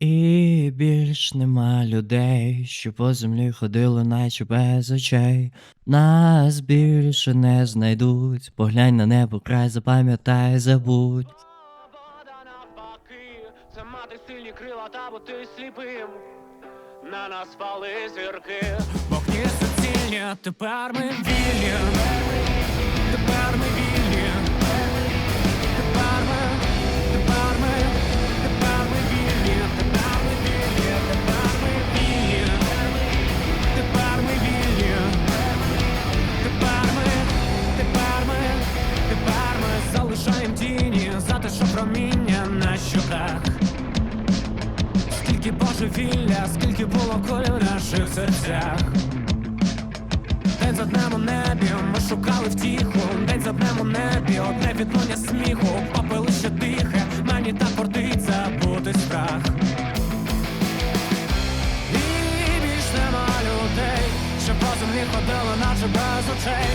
І більш нема людей, що по землі ходили, наче без очей. Нас більше не знайдуть. Поглянь на небо, край, запам'ятай, забудь. Свобода навпаки, це мати сильні крила та бути сліпим. На нас впали зірки. Вогні суцільні, тепер ми вільні. Тепер ми вільні. Що проміння на щоках. Скільки божевілля, скільки було куль в наших серцях. День за днем у небі, ми шукали втіху. День за днем у небі, одне відлуння сміху, попелище тихе, мені так кортить забути страх. І більш нема людей, що по землі ходили, наче без очей.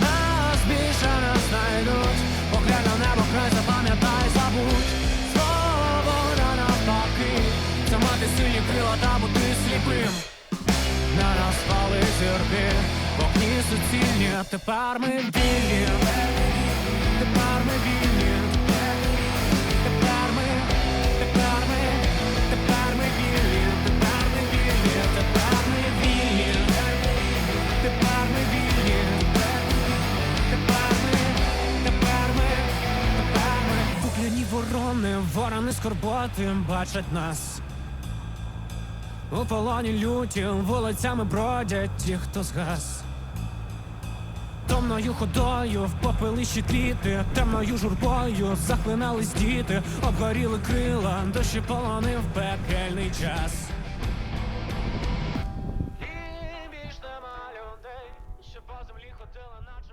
Нас більше суцільні, тепер ми вільні. Тепер ми вільні. Тепер ми, тепер ми, тепер ми вільні. Тепер ми вільні. Тепер ми вільні. Тепер ми вільні. Тепер ми, тепер ми, тепер. Купляні ворони, ворони скорботи бачать нас. У полоні люті вулицями бродять ті, хто згас. Томною ходою в попелищі квіти, темною журбою захлинались діти, обгоріли крила, дощі полонив пекельний час. І більш нема людей, що по землі ходили, без